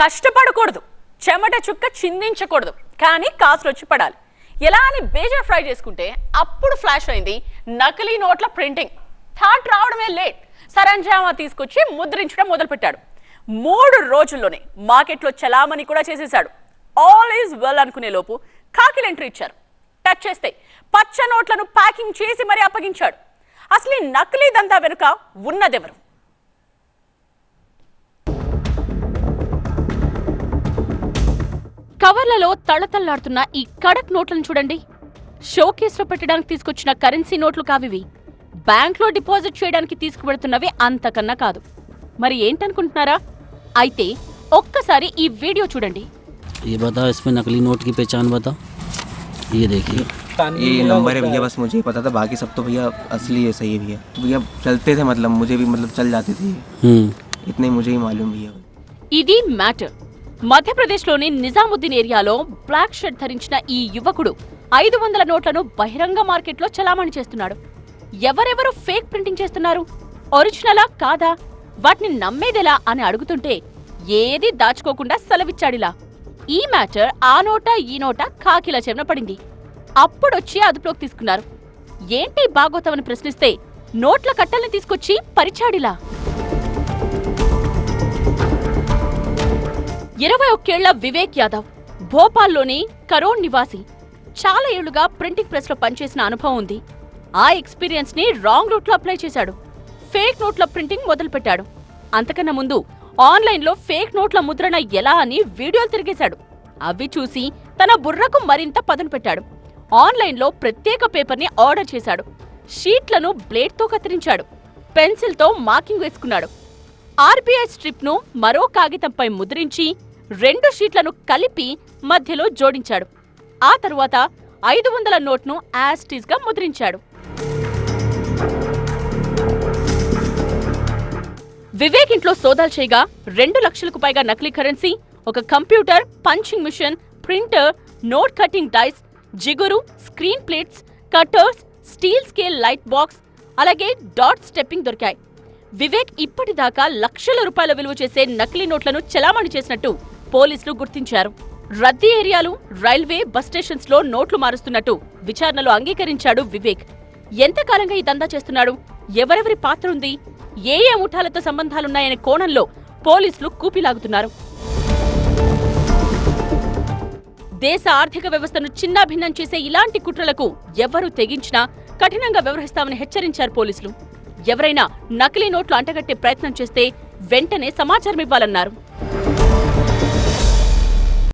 కష్టపడకూడదు. చెమట చుక్క చిందించకూడదు. కానీ కాసులు వచ్చి పడాలి. ఎలా అని బేజర్ ఫ్రై చేసుకుంటే అప్పుడు ఫ్లాష్ అయింది నకిలీ నోట్ల ప్రింటింగ్. థాట్ రావడమే లేట్. సరంజామా తీసుకొచ్చి ముద్రించడం మొదలుపెట్టాడు. మూడు రోజుల్లోనే మార్కెట్లో చలామణి కూడా చేసేశాడు. ఆల్ ఈజ్ వెల్ అనుకునే లోపు కాకిలు ఎంట్రీ ఇచ్చారు. టచ్ చేస్తే పచ్చ నోట్లను ప్యాకింగ్ చేసి మరీ అప్పగించాడు. అసలు ఈ నకిలీ దందా వెనుక ఉన్నదెవరు? కవర్లలో తళతళ్లాడుతున్న ఈ కడక్ నోట్లను చూడండి షోకేస్లో పెట్టడానికి తీసుకొచ్చిన కరెన్సీ నోట్లు కావివి బ్యాంక్లో డిపాజిట్ చేయడానికి తీసుకువెడుతున్నవి అంతకన్నా కాదు మరి ఏంటనుకుంటున్నారా అయితే ఒక్కసారి ఈ వీడియో చూడండి ये बताओ इसमें नकली नोट की पहचान बताओ ये देखिए ये नंबर है भैया बस मुझे ही पता था बाकी सब तो भैया असली है सही है भैया तो भैया चलते थे मतलब मुझे भी मतलब चल जाते थे ये। हम्म इतने ही मुझे ही मालूम भैया ఇది మ్యాటర్ మధ్యప్రదేశ్లోని నిజాముద్దీన్ ఏరియాలో బ్లాక్ షర్ట్ ధరించిన ఈ యువకుడు ఐదు వందల నోట్లను బహిరంగ మార్కెట్లో చలామణి చేస్తున్నాడు. ఎవరెవరు ఫేక్ ప్రింటింగ్ చేస్తున్నారు? ఒరిజినలా కాదా? వాటిని నమ్మేదెలా అని అడుగుతుంటే ఏది దాచుకోకుండా సెలవిచ్చాడిలా. ఈ మ్యాటర్ ఆ నోట ఈ నోట కాకిల చెవిన పడింది. అప్పుడొచ్చి అదుపులోకి తీసుకున్నారు. ఏంటి బాగోతామని ప్రశ్నిస్తే నోట్ల కట్టల్ని తీసుకొచ్చి పరిచాడిలా? ఇరవై ఒక్కేళ్ళ వివేక్ యాదవ్ భోపాల్లోని కరోడ్ నివాసి. చాలా ఏళ్ళుగా ప్రింటింగ్ ప్రెస్లో పనిచేసిన అనుభవం ఉంది. ఆ ఎక్స్పీరియన్స్ని రాంగ్ రూట్లో అప్లై చేశాడు. ఫేక్ నోట్ల ప్రింటింగ్ మొదలుపెట్టాడు. అంతకన్నా ముందు ఆన్లైన్లో ఫేక్ నోట్ల ముద్రణ ఎలా అని వీడియోలు తిరిగేశాడు. అవి చూసి తన బుర్రకు మరింత పదును పెట్టాడు. ఆన్లైన్లో ప్రత్యేక పేపర్ని ఆర్డర్ చేశాడు. షీట్లను బ్లేడ్తో కత్తిరించాడు. పెన్సిల్తో మార్కింగ్ వేసుకున్నాడు. ఆర్బీఐ స్ట్రిప్ను మరో కాగితంపై ముద్రించి రెండు షీట్లను కలిపి మధ్యలో జోడించాడు. ఆ తరువాత ఐదు వందల నోట్ను యాస్టీస్గా ముద్రించాడు. వివేక్ ఇంట్లో సోదాలు చేయగా రెండు లక్షలకు పైగా నకిలీ కరెన్సీ ఒక computer punching machine printer note cutting dies జిగురు screen plates cutters steel scale light box అలాగే డాట్ స్టెప్పింగ్ దొరికాయి. వివేక్ ఇప్పటిదాకా లక్షల రూపాయల విలువ చేసే నకిలీ నోట్లను చలామణి చేసినట్టు పోలీసులు గుర్తించారు. రద్దీ ఏరియాలు రైల్వే బస్ స్టేషన్స్లో నోట్లు మారుస్తున్నట్టు విచారణలో అంగీకరించాడు వివేక్. ఎంతకాలంగా ఈ దందా చేస్తున్నాడు? ఎవరెవరి పాత్ర ఉంది ఏ ఏ ముఠాలతో సంబంధాలున్నాయనే కోణంలో పోలీసులు కూపిలాగుతున్నారు. దేశ ఆర్థిక వ్యవస్థను చిన్నాభిన్నం చేసే ఇలాంటి కుట్రలకు ఎవరు తెగించినా కఠినంగా వ్యవహరిస్తామని హెచ్చరించారు పోలీసులు. ఎవరైనా నకిలీ నోట్లు అంటగట్టే ప్రయత్నం చేస్తే వెంటనే సమాచారం ఇవ్వాలన్నారు